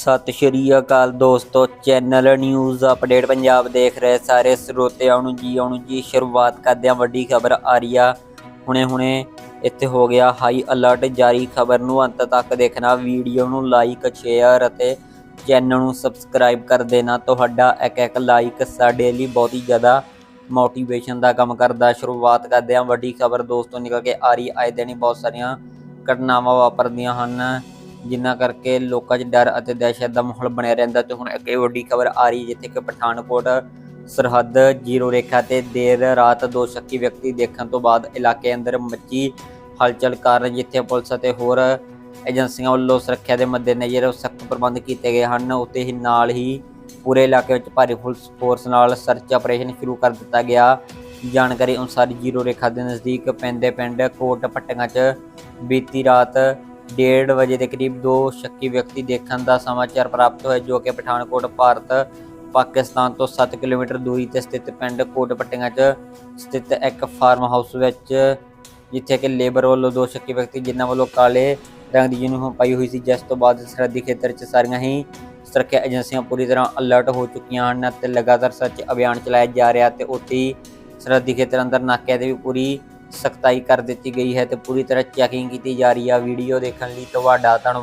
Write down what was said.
ਸਤਿ ਸ਼੍ਰੀ ਅਕਾਲ ਦੋਸਤੋ, channel news update Punjab ਦੇਖ ਰਹੇ ਸਾਰੇ ਸਰੋਤਿਆਂ ਨੂੰ ਜੀ, ਆਉਣ ਜੀ, ਸ਼ੁਰੂਆਤ ਕਰਦੇ ਹਾਂ ਵੱਡੀ ਖਬਰ ਆ ਰਹੀ ਆ ਹੁਣੇ ਹੁਣੇ ਇੱਥੇ ਹੋ ਗਿਆ ਹਾਈ ਅਲਰਟ ਜਾਰੀ ਖਬਰ ਨੂੰ। ਅੰਤ ਤੱਕ ਦੇਖਣਾ, ਵੀਡੀਓ ਨੂੰ ਲਾਈਕ ਸ਼ੇਅਰ ਅਤੇ ਚੈਨਲ ਨੂੰ ਸਬਸਕ੍ਰਾਈਬ ਕਰ ਦੇਣਾ। ਤੁਹਾਡਾ ਇੱਕ ਇੱਕ ਲਾਈਕ ਸਾਡੇ ਲਈ ਬਹੁਤ ਹੀ ਜ਼ਿਆਦਾ ਮੋਟੀਵੇਸ਼ਨ ਦਾ ਕੰਮ ਕਰਦਾ। ਸ਼ੁਰੂਆਤ ਕਰਦੇ ਹਾਂ ਵੱਡੀ ਖਬਰ ਦੋਸਤੋ, ਨਿਕਲ ਕੇ ਆ ਰਹੀ ਆਏ ਦਿਨ ਹੀ ਬਹੁਤ ਸਾਰੀਆਂ ਘਟਨਾਵਾਂ ਵਾਪਰਦੀਆਂ ਹਨ। ਜਿਨ੍ਹਾਂ ਕਰਕੇ ਲੋਕਾਂ 'ਚ ਡਰ ਅਤੇ ਦਹਿਸ਼ਤ ਦਾ ਮਾਹੌਲ ਬਣਿਆ ਰਹਿੰਦਾ ਤੇ ਹੁਣ ਅੱਗੇ ਵੱਡੀ ਖਬਰ ਆ ਰਹੀ ਜਿੱਥੇ ਕਿ ਪਠਾਨਕੋਟ ਸਰਹੱਦ ਜ਼ੀਰੋ ਰੇਖਾ ਤੇ ਦੇਰ ਰਾਤ ਦੋ ਸ਼ੱਕੀ ਵਿਅਕਤੀ ਦੇਖਣ ਤੋਂ ਬਾਅਦ ਇਲਾਕੇ ਅੰਦਰ ਮੱਚੀ ਹਲਚਲ ਕਾਰਨ ਜਿੱਥੇ ਪੁਲਿਸ ਅਤੇ ਹੋਰ ਏਜੰਸੀਆਂ ਵੱਲੋਂ ਸੁਰੱਖਿਆ ਦੇ ਮੱਦੇਨਜ਼ਰ ਸਖਤ ਪ੍ਰਬੰਧ ਕੀਤੇ ਗਏ ਹਨ ਉੱਤੇ ਹੀ ਨਾਲ ਹੀ ਪੂਰੇ ਇਲਾਕੇ ਵਿੱਚ ਭਾਰੀ ਪੁਲਿਸ ਫੋਰਸ ਨਾਲ ਸਰਚ ਆਪਰੇਸ਼ਨ ਸ਼ੁਰੂ ਕਰ ਦਿੱਤਾ ਗਿਆ। ਜਾਣਕਾਰੀ ਅਨੁਸਾਰ ਜ਼ੀਰੋ ਰੇਖਾ ਦੇ ਨਜ਼ਦੀਕ ਪੈਂਦੇ ਪਿੰਡ ਕੋਟ ਪੱਟੀਆਂ 'ਚ ਬੀਤੀ ਰਾਤ 1:30 ਵਜੇ ਦੇ ਕਰੀਬ ਦੋ ਸ਼ੱਕੀ ਵਿਅਕਤੀ ਦੇਖਣ ਦਾ ਸਮਾਚਾਰ ਪ੍ਰਾਪਤ ਹੋਇਆ, ਜੋ ਕਿ ਪਠਾਨਕੋਟ, ਭਾਰਤ, ਪਾਕਿਸਤਾਨ ਤੋਂ 7 ਕਿਲੋਮੀਟਰ ਦੂਰੀ ਤੇ ਸਥਿਤ ਪਿੰਡ ਕੋਟ ਪੱਟੀਆਂ 'ਚ ਸਥਿਤ ਇੱਕ ਫਾਰਮ ਹਾਊਸ ਵਿੱਚ, ਜਿੱਥੇ ਕਿ ਲੇਬਰ ਵੱਲੋਂ ਦੋ ਸ਼ੱਕੀ ਵਿਅਕਤੀ, ਜਿਨ੍ਹਾਂ ਵੱਲੋਂ ਕਾਲੇ ਰੰਗ ਦੀ ਯੂਨੀਫਾਰਮ ਪਾਈ ਹੋਈ ਸੀ, ਜਿਸ ਤੋਂ ਬਾਅਦ ਸਰਹੱਦੀ ਖੇਤਰ 'ਚ ਸਾਰੀਆਂ ਹੀ ਸੁਰੱਖਿਆ ਏਜੰਸੀਆਂ ਪੂਰੀ ਤਰ੍ਹਾਂ ਅਲਰਟ ਹੋ ਚੁੱਕੀਆਂ ਹਨ ਤੇ ਲਗਾਤਾਰ ਸਰਚ ਅਭਿਆਨ ਚਲਾਇਆ ਜਾ ਰਿਹਾ ਤੇ ਉੱਥੇ ਹੀ ਸਰਹੱਦੀ ਖੇਤਰ ਅੰਦਰ ਨਾਕਿਆਂ ਤੇ ਵੀ ਪੂਰੀ ਸਖਤਾਈ ਕਰ ਦਿੱਤੀ ਗਈ ਹੈ ਤੇ ਪੂਰੀ ਤਰ੍ਹਾਂ ਚੈਕਿੰਗ ਕੀਤੀ ਜਾ ਰਹੀ ਆ ਵੀਡੀਓ ਦੇਖਣ ਲਈ ਤੁਹਾਡਾ ਧੰਨਵਾਦ।